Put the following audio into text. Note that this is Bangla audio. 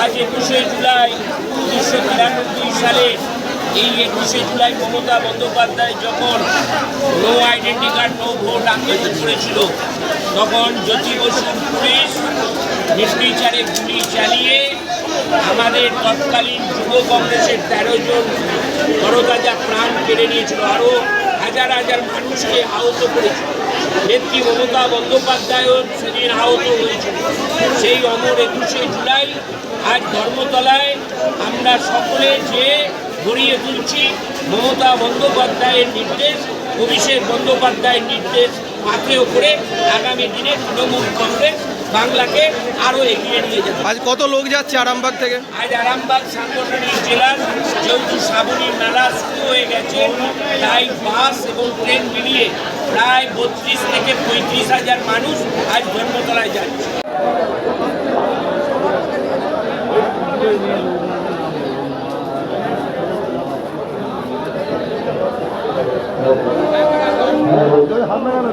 আজ একুশে জুলাই উনিশশো তিরানব্বই সালে এই একুশে জুলাই মমতা বন্দ্যোপাধ্যায় যখন no identity card no vote আন্দোলন করেছিল, তখন জ্যোতি বসুর পুলিশ নির্বিচারে গুলি চালিয়ে আমাদের তৎকালীন যুব কংগ্রেসের তেরো জন তরতাজা প্রাণ কেড়ে নিয়েছিল আরও হাজার হাজার মানুষকে আহত করেছিল। নেত্রী মমতা বন্দ্যোপাধ্যায়ও সেদিন আহত হয়েছিল। সেই অমর একুশে জুলাই আজ ধর্মতলায় আমরা সকলে যে গড়িয়ে তুলছি। মমতা বন্দ্যোপাধ্যায়ের নির্দেশ অভিষেক বন্দ্যোপাধ্যায়ের নির্দেশ পাথেয় করে আগামী দিনে তৃণমূল কংগ্রেস বাংলাকে আরও এগিয়ে নিয়ে যাবে আজ কত লোক যাচ্ছে আরামবাগ থেকে? আজ আরামবাগ সাংগঠনিক জেলার যেহেতু শ্রাবণীর মেলা শুরু হয়ে গেছে তাই বাস এবং ট্রেন মিলিয়ে প্রায় বত্রিশ থেকে পঁয়ত্রিশ হাজার মানুষ আজ ধর্মতলায় যাচ্ছে।